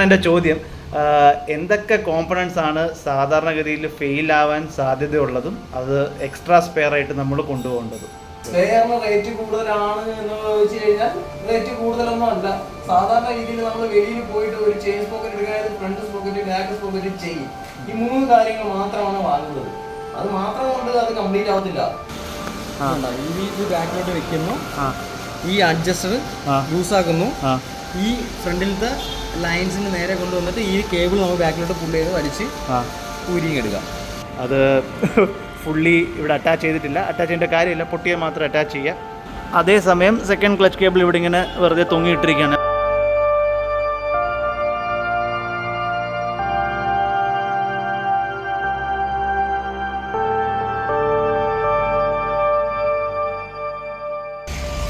ഇതാണ് എന്റെ ചോദ്യം. എന്തൊക്കെ കോമ്പണൻസ് ആണ് സാധാരണഗതിയിൽ ഫെയിൽ ആവാൻ സാധ്യതയുള്ളതും അത് എക്സ്ട്രാ സ്പെയർ ആയിട്ട് നമ്മൾ കൊണ്ടുപോകേണ്ടതും? സ്പെയറിന് റേറ്റ് കൂടുതലാണ് എന്ന് വെച്ച് കഴിഞ്ഞാൽ റേറ്റ് കൂടുതലൊന്നും അല്ല. സാധാരണ രീതിയിൽ നമ്മൾ വെളിയിൽ പോയിട്ട് ഒരു ചെയിൻ പോക്കറ്റ് എടുക്കുകയാണെങ്കിൽ ഫ്രണ്ട് സ്പോക്കറ്റ് ബാക്ക് സ്പോക്കറ്റ് ചെയ്യും. ഈ മൂന്ന് കാര്യങ്ങൾ മാത്രമാണ് വാങ്ങുന്നത്. അത് മാത്രം കൊണ്ട് അത് കംപ്ലീറ്റ് ആവത്തില്ല. ഇത് ബാക്കിലോട്ട് വെക്കുന്നു. ഈ അഡ്ജസ്റ്റർ യൂസ് ആക്കുന്നു. ഈ ഫ്രണ്ടിലത്തെ ലൈൻസിന് നേരെ കൊണ്ടുവന്നിട്ട് ഈ കേബിൾ നമ്മൾ ബാക്കിലോട്ട് പുള്ളി ചെയ്ത് വലിച്ച് ആ. ഊരിയും എടുക്കാം അത് ഫുള്ളി ഇവിടെ അറ്റാച്ച് ചെയ്തിട്ടില്ല. അറ്റാച്ച് ചെയ്യേണ്ട കാര്യമില്ല. പൊട്ടിയെ മാത്രം അറ്റാച്ച് ചെയ്യുക. അതേസമയം സെക്കൻഡ് ക്ലച്ച് കേബിൾ ഇവിടെ ഇങ്ങനെ വെറുതെ തൊങ്ങിയിട്ടിരിക്കുകയാണ്.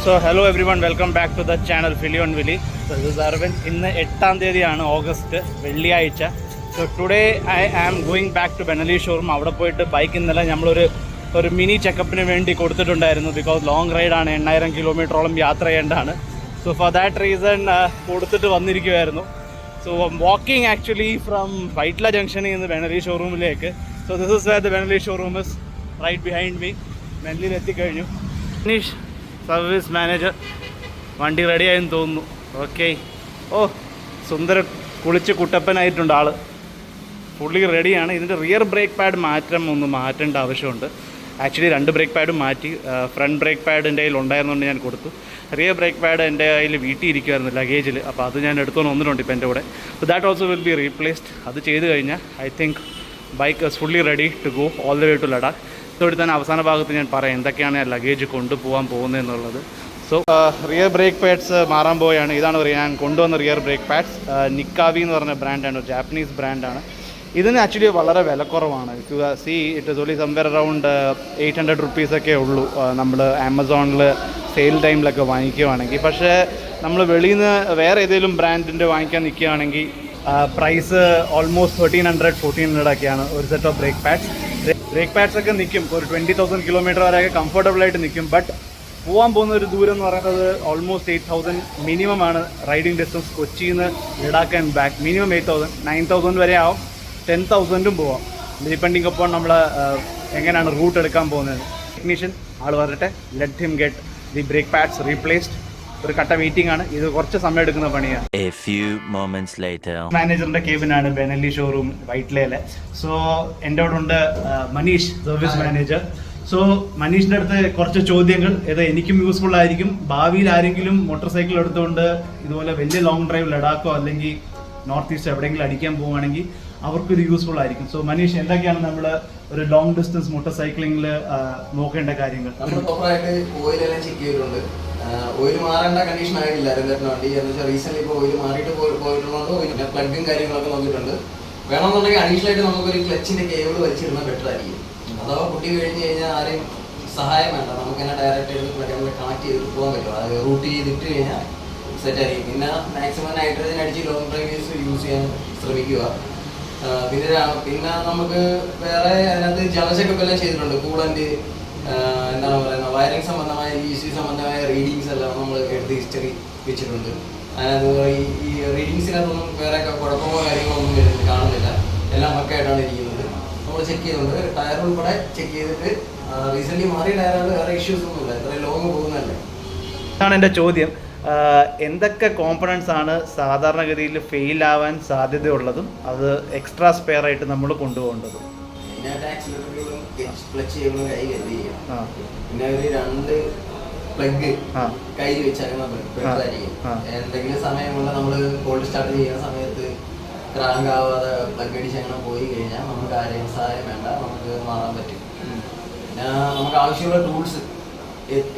So hello everyone welcome back to the channel ഫിലിയോൺ വിലി ദിസ് അരവിന്ദ് ഇന്ന് എട്ടാം തീയതിയാണ് ഓഗസ്റ്റ് വെള്ളിയാഴ്ച. So today I am going back to Benelli showroom അവിടെ പോയിട്ട് ബൈക്ക് ഇന്നലെ നമ്മളൊരു ഒരു മിനി ചെക്കപ്പിന് വേണ്ടി കൊടുത്തിട്ടുണ്ടായിരുന്നു. ബിക്കോസ് ലോങ് റൈഡാണ് എണ്ണായിരം കിലോമീറ്ററോളം യാത്ര ചെയ്യേണ്ടതാണ്. സോ ഫോർ ദാറ്റ് റീസൺ കൊടുത്തിട്ട് വന്നിരിക്കുമായിരുന്നു so walking actually from Vyttila ജംഗ്ഷനിൽ നിന്ന് Benelli ഷോറൂമിലേക്ക് so this is where the Benelli showroom is right behind me ബെനലിയിൽ എത്തിക്കഴിഞ്ഞു സർവീസ് മാനേജർ വണ്ടി റെഡിയായെന്ന് തോന്നുന്നു. ഓക്കെ ഓ സുന്ദര കുളിച്ച് കുട്ടപ്പനായിട്ടുണ്ട് ആൾ പുള്ളി റെഡിയാണ് ഇതിന്റെ റിയർ ബ്രേക്ക് പാഡ് മാറ്റം ഒന്ന് മാറ്റേണ്ട ആവശ്യമുണ്ട്. ആക്ച്വലി രണ്ട് ബ്രേക്ക് പാഡും മാറ്റി ഫ്രണ്ട് ബ്രേക്ക് പാഡ് എന്റെ കയ്യിൽ ഉണ്ടായിരുന്നുകൊണ്ട് ഞാൻ കൊടുത്തു. റിയർ ബ്രേക്ക് പാഡ് എന്റെ കയ്യിൽ വീട്ടിൽ ഇരിക്കുമായിരുന്നു ലഗേജിൽ അപ്പോൾ അത് ഞാൻ എടുത്തുകൊണ്ട് വന്നിട്ടുണ്ട് ഇപ്പോൾ എന്റെ കൂടെ. അപ്പോൾ that also will be replaced അത് ചെയ്ത് കഴിഞ്ഞാൽ I think bike is fully ready to go all the way to Ladakh ഇതോടെ തന്നെ അവസാന ഭാഗത്ത് ഞാൻ പറയാം എന്തൊക്കെയാണ് ലഗേജ് കൊണ്ടുപോകാൻ പോകുന്നത് എന്നുള്ളത്. സോ റിയർ ബ്രേക്ക് പാഡ്സ് മാറാൻ പോവുകയാണ്. ഇതാണ് ഞാൻ കൊണ്ടുവന്ന റിയർ ബ്രേക്ക് പാഡ്സ് നിക്കാവി എന്ന് പറഞ്ഞ ബ്രാൻഡാണ് ഒരു ജാപ്പനീസ് ബ്രാൻഡാണ് ഇതിന് ആക്ച്വലി വളരെ വിലക്കുറവാണ് see it is only somewhere around eight hundred റുപ്പീസൊക്കെ ഉള്ളൂ. നമ്മൾ ആമസോണിൽ സെയിൽ ടൈമിലൊക്കെ വാങ്ങിക്കുകയാണെങ്കിൽ പക്ഷേ നമ്മൾ വെളിയിൽ നിന്ന് വേറെ ഏതെങ്കിലും ബ്രാൻഡിന്റെ വാങ്ങിക്കാൻ നിൽക്കുകയാണെങ്കിൽ price almost thirteen hundred fourteen hundred ഒക്കെയാണ് ഒരു set of brake pads brake pads ഒക്കെ നിൽക്കും ഒരു ട്വന്റി തൗസൻഡ് കിലോമീറ്റർ വരെയൊക്കെ കംഫർട്ടബിൾ ആയിട്ട് നിൽക്കും ബട്ട് പോകാൻ പോകുന്ന ഒരു ദൂരം എന്ന് പറയുന്നത് ഓൾമോസ്റ്റ് എയ്റ്റ് തൗസൻഡ് മിനിമം ആണ് റൈഡിംഗ് ഡിസ്റ്റൻസ് കൊച്ചിയിൽ നിന്ന് Ladakh and back minimum eight thousand nine thousand വരെ ആവും. ടെൻ തൗസൻഡും പോവാം. ഡിപ്പെൻഡിങ് അപ്പോൾ നമ്മൾ എങ്ങനെയാണ് റൂട്ട് എടുക്കാൻ പോകുന്നത്. ടെക്നീഷ്യൻ ആൾ വരട്ടെ. Let him get the brake pads replaced ഒരു കട്ട മീറ്റിംഗ് ആണ്. ഇത് കുറച്ച് സമയം എടുക്കുന്ന പണിയാണ്. A few moments later. മാനേജറിന്റെ കേബിനാണ് ബെനലി ഷോറൂം വൈറ്റ്ലയിലെ. സോ എന്റെ അവിടെ ഉണ്ട് മനീഷ് സർവീസ് മാനേജർ സോ മനീഷിന്റെ അടുത്ത് കുറച്ച് ചോദ്യങ്ങൾ. ഇത് എനിക്കും യൂസ്ഫുൾ ആയിരിക്കും. ഭാവിയിൽ ആരെങ്കിലും മോട്ടോർ സൈക്കിൾ എടുത്തുകൊണ്ട് ഇതുപോലെ വലിയ ലോങ് ഡ്രൈവ് ലഡാക്കോ അല്ലെങ്കിൽ നോർത്ത് ഈസ്റ്റ് എവിടെയെങ്കിലും അടിക്കാൻ പോവുകയാണെങ്കിൽ അവർക്ക് ഇത് യൂസ്ഫുൾ ആയിരിക്കും. സോ മനീഷ് എന്തൊക്കെയാണ് നമ്മൾ ഒരു ലോങ് ഡിസ്റ്റൻസ് മോട്ടോർ സൈക്ലിങ്ങിൽ നോക്കേണ്ട കാര്യങ്ങൾ? നമ്മൾ പ്രോപ്പറായിട്ട് ഓയിൽ എല്ലാം ചെക്ക് ചെയ്തിട്ടുണ്ട്. ഓയിൽ മാറേണ്ട കണ്ടീഷൻ ആയിട്ടില്ല അരങ്ങേറ്റ വണ്ടി. എന്ന് വെച്ചാൽ റീസെന്റ് ഇപ്പോൾ ഓയിൽ മാറിയിട്ട് പോയി- ഓയിൽ പ്ലഗും കാര്യങ്ങളൊക്കെ നോക്കിയിട്ടുണ്ട്. വേണമെന്നുണ്ടെങ്കിൽ അഡീഷണൽ ആയിട്ട് നമുക്കൊരു ക്ലച്ചിന്റെ കേബിൾ വലിച്ചിരുന്നാൽ ബെറ്റർ ആയിരിക്കും. അഥവാ കുട്ടി കഴിഞ്ഞ് കഴിഞ്ഞാൽ ആരെയും സഹായം വേണ്ട. നമുക്ക് തന്നെ ഡയറക്റ്റ് ആയിട്ട് പ്ലഗിൽ കണക്ട് ചെയ്ത് പോകാൻ പറ്റും. അത് റൂട്ട് ചെയ്തിട്ട് കഴിഞ്ഞാൽ സെറ്റ് ആയിരിക്കും. പിന്നെ മാക്സിമം നൈട്രജൻ അടിച്ച് ലോങ് ഡ്രൈവേഴ്സ് യൂസ് ചെയ്യാൻ ശ്രമിക്കുക. പിന്നെ പിന്നെ നമുക്ക് വേറെ അതിനകത്ത് ജലചെക്കപ്പ് എല്ലാം ചെയ്തിട്ടുണ്ട്. കൂളന്റ് എന്താണ് പറയുന്നത്? വയറിംഗ് സംബന്ധമായ ഇ സി സംബന്ധമായ റീഡിങ്സ് എല്ലാം നമ്മൾ എടുത്ത് ഹിസ്റ്ററി വെച്ചിട്ടുണ്ട്. അതിനകത്ത് ഈ റീഡിങ്സിനകത്തൊന്നും വേറെ കുഴപ്പമോ കാര്യങ്ങളോ ഒന്നും വരുന്നില്ല കാണുന്നില്ല. എല്ലാം പക്കയായിട്ടാണ് ഇരിക്കുന്നത്. നമ്മൾ ചെക്ക് ചെയ്തിട്ടുണ്ട് ടയർ ഉൾപ്പെടെ ചെക്ക് ചെയ്തിട്ട് റീസെന്റ് മാറിയ ടയറുകൾ വേറെ ഇഷ്യൂസ് ഒന്നും ഇല്ല ഇത്രയും ലോങ് പോകുന്നല്ലേ ഇതാണ് എന്റെ ചോദ്യം. എന്തൊക്കെ കോമ്പണൻസ് ആണ് സാധാരണഗതിയിൽ ഫെയിൽ ആവാൻ സാധ്യതയുള്ളതും അത് എക്സ്ട്രാ സ്പെയർ ആയിട്ട് നമ്മൾ കൊണ്ടുപോകേണ്ടതും? ക്ലച്ച് ചെയ്യുമ്പോൾ കൈ കരുതി ചെയ്യണം പിന്നെ ഒരു രണ്ട് പ്ലഗ് കയ്യിൽ വെച്ചാൽ. എന്തെങ്കിലും സമയമുള്ള നമ്മൾ കോൾഡ് സ്റ്റാർട്ട് ചെയ്യുന്ന സമയത്ത് ക്രാങ്ക് ആവാതെ പ്ലഗ് അടിച്ച് അങ്ങനെ പോയി കഴിഞ്ഞാൽ നമുക്ക് ആരെയും സഹായം വേണ്ട. നമുക്ക് മാറാൻ പറ്റും. പിന്നെ നമുക്ക് ആവശ്യമുള്ള ടൂൾസ്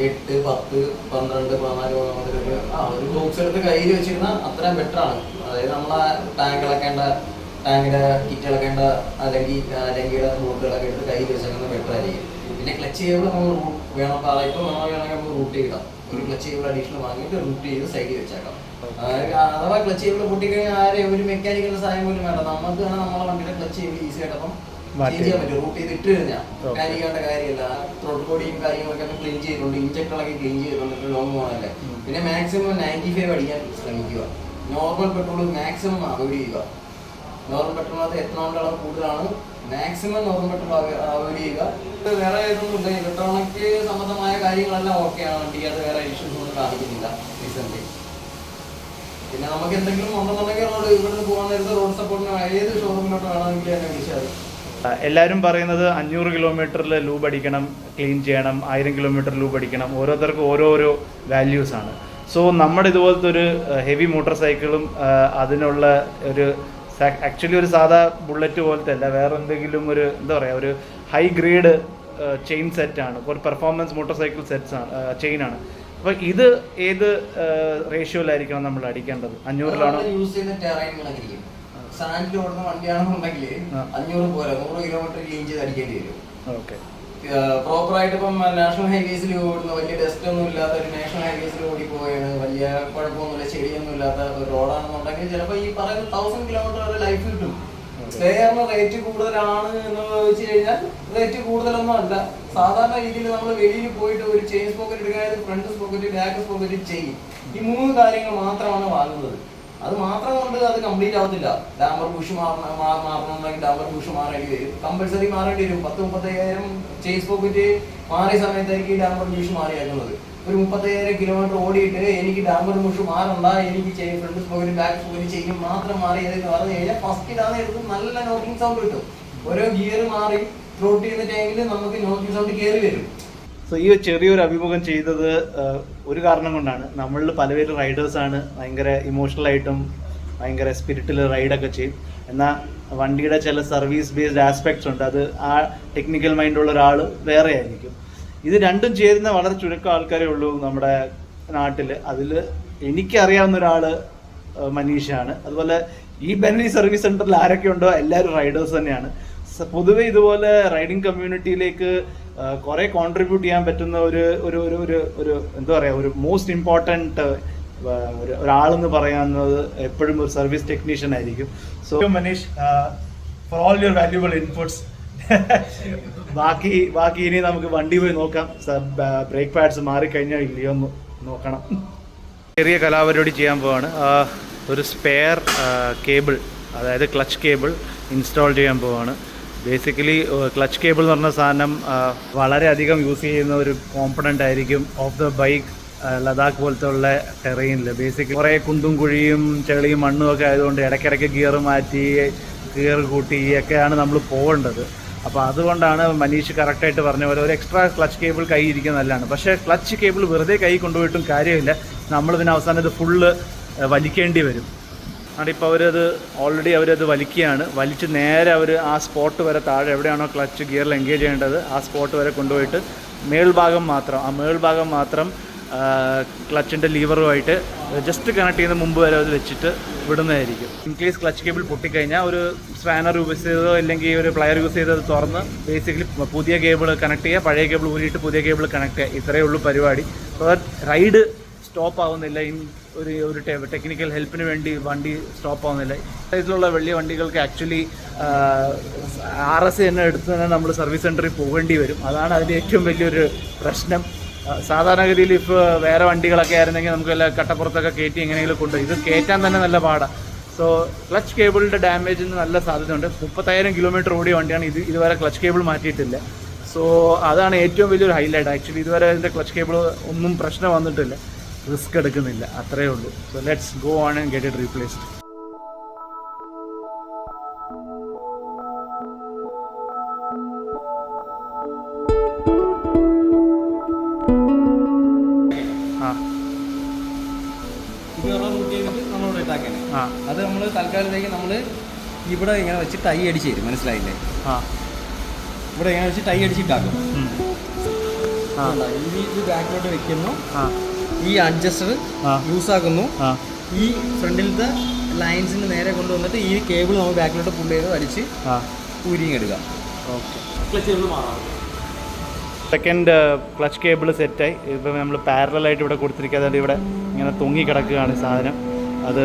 എട്ട് പത്ത് പന്ത്രണ്ട് പതിനാല് മുതലൊരു ആ ഒരു ബോക്സ് എടുത്ത് കയ്യിൽ വെച്ചിരുന്നാൽ അത്രയും ബെറ്റർ ആണ്. അതായത് നമ്മളെ ടാങ്ക് ഇളക്കേണ്ട ടാങ്കിന്റെ കിറ്റ് ഇളക്കേണ്ട അല്ലെങ്കിൽ അല്ലെങ്കിൽ റൂട്ടുകളൊക്കെ എടുത്ത് കൈ വെച്ചേക്കുന്നത് ബെറ്റർ ആയിരിക്കും പിന്നെ ക്ലച്ച് ചെയ്യുമ്പോൾ നമ്മൾ വേണം. ഇപ്പോൾ നമ്മൾ വേണമെങ്കിൽ നമുക്ക് റൂട്ട് ചെയ്താം ഒരു ക്ലച്ച് ചെയ്യുമ്പോൾ അഡീഷണൽ വാങ്ങിയിട്ട് റൂട്ട് ചെയ്ത് സൈഡിൽ വെച്ചേക്കാം അഥവാ ക്ലച്ച് ചെയ്യുമ്പോൾ പൊട്ടിക്കഴിഞ്ഞാൽ ആരെയും ഒരു മെക്കാനിക്കൽ സഹായം പോലും വേണ്ട. നമുക്ക് തന്നെ നമ്മളെ വണ്ടിയുടെ ക്ലച്ച് ചെയ്യുമ്പോൾ ഈസി ആയിട്ടപ്പം അപ്പം ചേഞ്ച് ചെയ്യാൻ പറ്റും. റൂട്ട് ചെയ്ത് ഇട്ട് കഴിഞ്ഞാൽ മെക്കാനിക്കേണ്ട കാര്യമില്ല. ത്രോട്ട് ബോഡിയും കാര്യങ്ങളൊക്കെ ക്ലീൻ ചെയ്തിട്ടുണ്ട് ഇഞ്ചക്ടറൊക്കെ ക്ലീൻ ചെയ്തിട്ടുണ്ട് ലോങ് പോകണല്ലേ പിന്നെ മാക്സിമം നയന്റി ഫൈവ് അടിക്കാൻ ശ്രമിക്കുക. നോർമൽ പെട്രോൾ മാക്സിമം അവോയ്ഡ് ചെയ്യുക. നോർമൽ പെട്രോളിനകത്ത് എത്തനോളിന്റെ അളവ് കൂടുതലാണ്? മാക്സിമം നോർമൽ പെട്രോൾ അവോയ്ഡ് ചെയ്യുക. വേറെ ഇതൊന്നും ഇല്ല. ഇലക്ട്രോണിക് സംബന്ധമായ കാര്യങ്ങളെല്ലാം ഓക്കെയാണ് അത് വേറെ ഇഷ്യൂസ് ഒന്നും കാണിക്കുന്നില്ല റീസെന്റ് പിന്നെ നമുക്ക് എന്തെങ്കിലും ഉണ്ടെന്നുണ്ടെങ്കിൽ റോഡ് ഇവിടുന്ന് പോകാൻ നേരത്തെ റോഡ് സപ്പോർട്ടിന് ഏത് ഷോറൂമിലോട്ട് വേണമെങ്കിലും എന്നെ വിളിച്ചാൽ എല്ലാവരും പറയുന്നത് അഞ്ഞൂറ് കിലോമീറ്ററിൽ ലൂബ് അടിക്കണം ക്ലീൻ ചെയ്യണം ആയിരം കിലോമീറ്റർ ലൂബ് അടിക്കണം. ഓരോരുത്തർക്കും ഓരോരോ വാല്യൂസ് ആണ്. സോ നമ്മുടെ ഇതുപോലത്തെ ഒരു ഹെവി മോട്ടോർ സൈക്കിളും അതിനുള്ള ഒരു ആക്ച്വലി ഒരു സാധാ ബുള്ളറ്റ് പോലത്തെ അല്ല വേറെ എന്തെങ്കിലും ഒരു എന്താ പറയുക ഒരു ഹൈ ഗ്രേഡ് ചെയിൻ സെറ്റാണ് ഒരു പെർഫോമൻസ് മോട്ടോർ സൈക്കിൾ സെറ്റ്സ് ആണ് ചെയിൻ ആണ്. അപ്പോൾ ഇത് ഏത് റേഷ്യോയിലായിരിക്കണം നമ്മൾ അടിക്കേണ്ടത്? അഞ്ഞൂറിലാണോ? യൂസ് ചെയ്യുന്ന ടെറൈനുകളായിരിക്കും സാൻഡിൽ ഓടുന്ന വണ്ടിയാണെന്നുണ്ടെങ്കിൽ. അഞ്ഞൂറ് പോലെ നൂറ് കിലോമീറ്റർ ചേഞ്ച് അടിക്കേണ്ടി വരും. ഓക്കെ. പ്രോപ്പർ ആയിട്ട് ഇപ്പം നാഷണൽ ഹൈവേസിൽ ഓടുന്ന വലിയ ഡസ്റ്റ് ഒന്നും ഇല്ലാത്ത ഒരു നാഷണൽ ഹൈവേസിൽ ഓടി പോവുകയാണ് വലിയ കുഴപ്പമൊന്നുമില്ല ചെടിയൊന്നും ഇല്ലാത്ത ഒരു റോഡാണെന്നുണ്ടെങ്കിൽ ചിലപ്പോൾ ഈ പറയുന്ന തൗസൻഡ് കിലോമീറ്റർ വരെ ലൈഫ് കിട്ടും. സ്പെയറിന് റേറ്റ് കൂടുതലാണ് എന്ന് വെച്ച് കഴിഞ്ഞാൽ റേറ്റ് കൂടുതലൊന്നും അല്ല. സാധാരണ രീതിയിൽ നമ്മൾ വെളിയിൽ പോയിട്ട് ഒരു ചെയിൻ സ്പോക്കറ്റ് എടുക്കാതെ ഫ്രണ്ട് സ്പോക്കറ്റ് ബാക്ക് സ്പോക്കറ്റ് ചെയ്യും. ഈ മൂന്ന് കാര്യങ്ങൾ മാത്രമാണ് വാങ്ങുന്നത്. അത് മാത്രം കൊണ്ട് അത് കംപ്ലീറ്റ് ആവത്തില്ല. ഡാമർ ബുഷ് മാറണം മാറണമെന്നുണ്ടെങ്കിൽ ഡാമർ ബുഷ് മാറേണ്ടി വരും. കമ്പൽസറി മാറേണ്ടി വരും. പത്ത് മുപ്പത്തയ്യായിരം ചേസ് പോക്കറ്റ് മാറിയ സമയത്തായിരിക്കും ഡാമർ ബുഷ് മാറിയേക്കുന്നത്. ഒരു മുപ്പത്തയ്യായിരം കിലോമീറ്റർ ഓടിയിട്ട് എനിക്ക് ഡാമർ ബുഷ് മാറണ്ട എനിക്ക് ഫ്രണ്ട് പോക്കറ്റ് ബാക്ക് പോക്കറ്റ് ചെയ്യും മാത്രം മാറി എന്ന് പറഞ്ഞു കഴിഞ്ഞാൽ ഫസ്റ്റ് ഫസ്റ്റിലാണ് എടുത്ത് നല്ല നോക്കിംഗ് സൗണ്ട് കിട്ടും. ഓരോ ഗിയർ മാറി ത്രോട്ട് ചെയ്യുന്ന ടൈമിൽ നമുക്ക് നോക്കിംഗ് സൗണ്ട് കയറി വരും. സോ ഈ ചെറിയൊരു അഭിമുഖം ചെയ്തത് ഒരു കാരണം കൊണ്ടാണ്. നമ്മളിൽ പലപേരും റൈഡേഴ്സാണ് ഭയങ്കര ഇമോഷണൽ ആയിട്ടും ഭയങ്കര സ്പിരിറ്റിൽ റൈഡൊക്കെ ചെയ്യും. എന്നാൽ വണ്ടിയുടെ ചില സർവീസ് ബേസ്ഡ് ആസ്പെക്ട്സ് ഉണ്ട്. അത് ആ ടെക്നിക്കൽ മൈൻഡുള്ള ഒരാൾ വേറെ ആയിരിക്കും. ഇത് രണ്ടും ചേരുന്ന വളരെ ചുരുക്കം ആൾക്കാരേ ഉള്ളൂ നമ്മുടെ നാട്ടിൽ അതിൽ എനിക്കറിയാവുന്ന ഒരാൾ മനീഷാണ്. അതുപോലെ ഈ ബെന്നി സർവീസ് സെന്ററിൽ ആരൊക്കെ ഉണ്ടോ? എല്ലാവരും റൈഡേഴ്സ് തന്നെയാണ്. പൊതുവെ ഇതുപോലെ റൈഡിംഗ് കമ്മ്യൂണിറ്റിയിലേക്ക് കുറെ കോൺട്രിബ്യൂട്ട് ചെയ്യാൻ പറ്റുന്ന ഒരു ഒരു ഒരു ഒരു ഒരു എന്താ പറയുക ഒരു മോസ്റ്റ് ഇമ്പോർട്ടന്റ് ഒരു ഒരാളെന്ന് പറയാവുന്നത് എപ്പോഴും ഒരു സർവീസ് ടെക്നീഷ്യൻ ആയിരിക്കും. So Manish for all your valuable inputs ബാക്കി ബാക്കി ഇനി നമുക്ക് വണ്ടി പോയി നോക്കാം. ബ്രേക്ക് പാഡ്സ് മാറിക്കഴിഞ്ഞാൽ ഇല്ലയോ എന്ന് നോക്കണം. ചെറിയ കലാപരിപാടി ചെയ്യാൻ പോവാണ്. ഒരു സ്പെയർ കേബിൾ അതായത് ക്ലച്ച് കേബിൾ ഇൻസ്റ്റാൾ ചെയ്യാൻ പോവാണ്. ബേസിക്കലി ക്ലച്ച് കേബിൾ എന്ന് പറഞ്ഞ സാധനം വളരെയധികം യൂസ് ചെയ്യുന്ന ഒരു കോമ്പണന്റ് ആയിരിക്കും ഓഫ് ദ ബൈക്ക് ലഡാക്ക് പോലത്തെ ഉള്ള ടെറൈനിൽ ബേസിക്കലി കുറേ കുണ്ടും കുഴിയും ചെളിയും മണ്ണും ഒക്കെ ആയതുകൊണ്ട് ഇടയ്ക്കിടയ്ക്ക് ഗിയർ മാറ്റി ഗിയർ കൂട്ടി ഒക്കെയാണ് നമ്മൾ പോകേണ്ടത്. അപ്പോൾ അതുകൊണ്ടാണ് മനീഷ് കറക്റ്റായിട്ട് പറഞ്ഞ പോലെ ഒരു എക്സ്ട്രാ ക്ലച്ച് കേബിൾ കൈ ഇരിക്കുന്ന നല്ലതാണ്. പക്ഷേ ക്ലച്ച് കേബിൾ വെറുതെ കൈ കൊണ്ടുപോയിട്ടും കാര്യമില്ല. നമ്മൾ പിന്നെ അവസാനം ഇത് ഫുള്ള് വലിക്കേണ്ടി വരും. അതിപ്പോൾ അവരത് ഓൾറെഡി അവരത് വലിക്കുകയാണ്. വലിച്ച് നേരെ അവർ ആ സ്പോട്ട് വരെ താഴെ എവിടെയാണോ ക്ലച്ച് ഗിയറിൽ എൻഗേജ് ചെയ്യേണ്ടത് ആ സ്പോട്ട് വരെ കൊണ്ടുപോയിട്ട് മേൾഭാഗം മാത്രം ആ മേൾഭാഗം മാത്രം ക്ലച്ചിന്റെ ലീവറുമായിട്ട് ജസ്റ്റ് കണക്ട് ചെയ്യുന്ന മുമ്പ് വരെ അത് വെച്ചിട്ട് വിടുന്നതായിരിക്കും. ഇൻ കേസ് ക്ലച്ച് കേബിൾ പൊട്ടിക്കഴിഞ്ഞാൽ ഒരു സ്പാനർ യൂസ് ചെയ്തതോ അല്ലെങ്കിൽ ഒരു പ്ലയർ യൂസ് ചെയ്തത് തുറന്ന് ബേസിക്കലി പുതിയ കേബിൾ കണക്ട് ചെയ്യുക പഴയ കേബിൾ ഊരിയിട്ട് പുതിയ കേബിൾ കണക്ട് ചെയ്യുക. ഇത്രയേ ഉള്ളൂ പരിപാടി. അപ്പോൾ റൈഡ് സ്റ്റോപ്പ് ആവുന്നില്ല ഒരു ഒരു ടെക്നിക്കൽ ഹെൽപ്പിന് വേണ്ടി വണ്ടി സ്റ്റോപ്പ് ആവുന്നില്ല സൈസിലുള്ള വലിയ വണ്ടികൾക്ക് ആക്ച്വലി ആർ എസ് തന്നെ എടുത്ത് തന്നെ നമ്മൾ സർവീസ് സെന്ററിൽ പോകേണ്ടി വരും. അതാണ് അതിന്റെ ഏറ്റവും വലിയൊരു പ്രശ്നം. സാധാരണഗതിയിൽ ഇപ്പോൾ വേറെ വണ്ടികളൊക്കെ ആയിരുന്നെങ്കിൽ നമുക്ക് വല്ല കട്ടപ്പുറത്തൊക്കെ കയറ്റി എങ്ങനെയെങ്കിലും കൊണ്ട് ഇത് കയറ്റാൻ തന്നെ നല്ല പാടാണ് സോ ക്ലച്ച് കേബിളിന്റെ ഡാമേജിന് നല്ല സാധ്യതയുണ്ട്. മുപ്പത്തായിരം കിലോമീറ്റർ ഓടിയ വണ്ടിയാണ് ഇത്. ഇതുവരെ ക്ലച്ച് കേബിൾ മാറ്റിയിട്ടില്ല. സോ അതാണ് ഏറ്റവും വലിയൊരു ഹൈലൈറ്റ് ആക്ച്വലി ഇതുവരെ അതിന്റെ ക്ലച്ച് കേബിൾ ഒന്നും പ്രശ്നം വന്നിട്ടില്ല. റിസ്ക് എടുക്കുന്നില്ല. അത്രയേ ഉള്ളൂ. So let's go on and get it replaced അത് നമ്മൾ തൽക്കാലത്തേക്ക് നമ്മൾ ഇവിടെ ഇങ്ങനെ വെച്ച് ടൈ അടിച്ച് തരും മനസ്സിലായില്ലേ ഇവിടെ ഇങ്ങനെ വെച്ച് ടൈ അടിച്ചിട്ടാക്കും ഇനി ഇത് ബാക്കിലോട്ട് വെക്കുന്നു ഈ അഡ്ജസ്റ്റർ യൂസ് ആക്കുന്നു ആ. ഈ ഫ്രണ്ടിലത്തെ ലൈൻസിന് നേരെ കൊണ്ടുവന്നിട്ട് ഈ കേബിൾ നമ്മൾ ബാക്കിലോട്ട് പുള്ളി ചെയ്ത് വലിച്ച് ആ. ഊരിങ് എടുക്കുക ഓക്കെ. സെക്കൻഡ് ക്ലച്ച് കേബിൾ സെറ്റായി ഇപ്പം നമ്മൾ പാരലായിട്ട് ഇവിടെ കൊടുത്തിരിക്കാതെ ഇവിടെ ഇങ്ങനെ തൊങ്ങി കിടക്കുകയാണ് സാധനം. അത്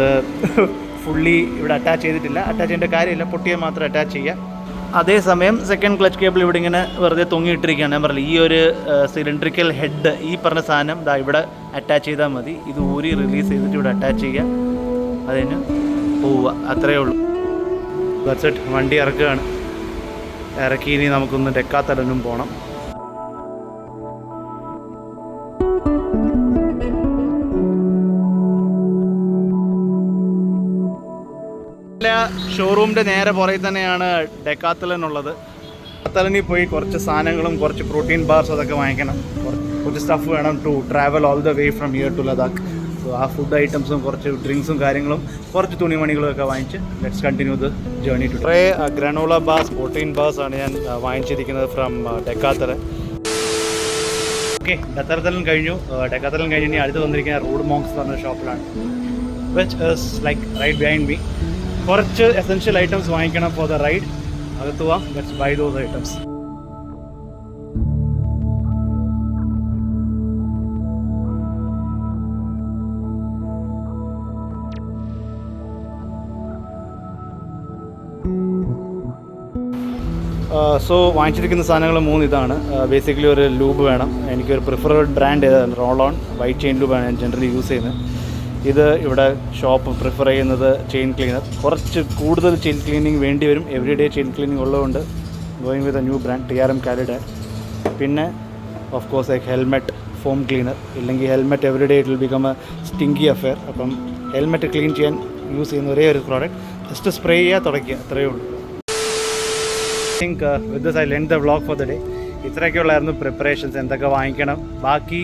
ഫുള്ളി ഇവിടെ അറ്റാച്ച് ചെയ്തിട്ടില്ല. അറ്റാച്ച് ചെയ്യേണ്ട കാര്യമില്ല. പൊട്ടിയെ മാത്രം അറ്റാച്ച് ചെയ്യുക അതേസമയം സെക്കൻഡ് ക്ലച്ച് കേബിൾ ഇവിടെ ഇങ്ങനെ വെറുതെ തൊങ്ങിയിട്ടിരിക്കുകയാണ്. ഞാൻ പറഞ്ഞില്ല ഈ ഒരു സിലിണ്ട്രിക്കൽ ഹെഡ് ഈ പറഞ്ഞ സാധനം ദാ ഇവിടെ അറ്റാച്ച് ചെയ്താൽ മതി. ഇത് ഊരി റിലീസ് ചെയ്തിട്ട് ഇവിടെ അറ്റാച്ച് ചെയ്യുക അതിന് പോവുക. അത്രയേ ഉള്ളൂ. ബസ് വണ്ടി ഇറക്കുകയാണ്. ഇറക്കി ഇനി നമുക്കൊന്ന് ഡെക്കാത്തലൊന്നും പോകണം ഷോറൂമിന്റെ നേരെ പുറകിൽ തന്നെയാണ് ഡെക്കാത്തലൻ ഉള്ളത് ഡെക്കാത്തലനിൽ പോയി കുറച്ച് സാധനങ്ങളും കുറച്ച് പ്രോട്ടീൻ ബാർസ് അതൊക്കെ വാങ്ങിക്കണം. കുറച്ച് സ്റ്റഫ് വേണം to travel all the way from here to Ladakh so ആ ഫുഡ് ഐറ്റംസും കുറച്ച് ഡ്രിങ്ക്സും കാര്യങ്ങളും കുറച്ച് തുണിമണികളും ഒക്കെ വാങ്ങിച്ച് let's continue the journey to കുറേ ഗ്രനോള ബാസ് പ്രോട്ടീൻ ബാസ് ആണ് ഞാൻ വാങ്ങിച്ചിരിക്കുന്നത് ഫ്രം ഡെക്കാത്തലൻ ഓക്കെ ഡെക്കാത്തലൻ കഴിഞ്ഞു. ഡെക്കാത്തലൻ കഴിഞ്ഞ് ഇനി അടുത്ത് വന്നിരിക്കുന്ന റോഡ് മോങ്സ് എന്ന് പറഞ്ഞ ഷോപ്പിലാണ് which is like right behind me കുറച്ച് എസെൻഷ്യൽ ഐറ്റംസ് വാങ്ങിക്കണം ഫോർ ദ റൈഡ് അകത്ത് പോവാം. ബൈ ദോസ് ഐറ്റംസ് സോ വാങ്ങിച്ചിരിക്കുന്ന സാധനങ്ങൾ മൂന്ന് ഇതാണ്. ബേസിക്കലി ഒരു ലൂബ് വേണം. എനിക്കൊരു പ്രിഫറഡ് ബ്രാൻഡ് ഏതാണ് റോൾ ഓൺ വൈറ്റ് ചെയിൻ ലൂബാണ് ഞാൻ ജനറലി യൂസ് ചെയ്യുന്നത്. ഇത് ഇവിടെ ഷോപ്പ് പ്രിഫർ ചെയ്യുന്നത് ചെയിൻ ക്ലീനർ കുറച്ച് കൂടുതൽ ചെയിൻ ക്ലീനിങ് വേണ്ടി വരും. എവറി ഡേ ചെയിൻ ക്ലീനിങ് ഉള്ളതുകൊണ്ട് going with a new brand T R M കാലിഡ് പിന്നെ of course a helmet foam cleaner ഇല്ലെങ്കിൽ helmet every day it will become a stinky affair അപ്പം helmet clean ചെയ്യാൻ use ചെയ്യുന്ന ഒരേ ഒരു പ്രോഡക്റ്റ് ജസ്റ്റ് സ്പ്രേ ചെയ്യുക തുടയ്ക്കുക. അത്രയേ ഉള്ളൂ. Think with this I Len the vlog for the day ഇത്രയൊക്കെയുള്ളായിരുന്നു preparations എന്തൊക്കെ വാങ്ങിക്കണം? ബാക്കി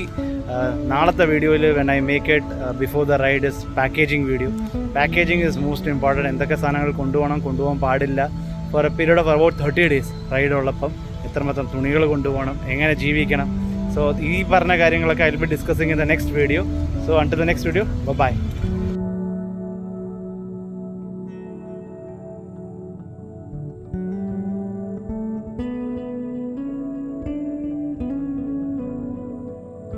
നാളത്തെ വീഡിയോയിൽ when I make it before the ride is packaging video packaging is most important എന്തൊക്കെ സാധനങ്ങൾ കൊണ്ടുപോകണം കൊണ്ടുപോകാൻ പാടില്ല. For a period of about thirty days ride ഉള്ളപ്പം എത്രമാത്രം തുണികൾ കൊണ്ടുപോകണം എങ്ങനെ ജീവിക്കണം. സോ ഈ പറഞ്ഞ കാര്യങ്ങളൊക്കെ I be discussing in the next video so until the next video bye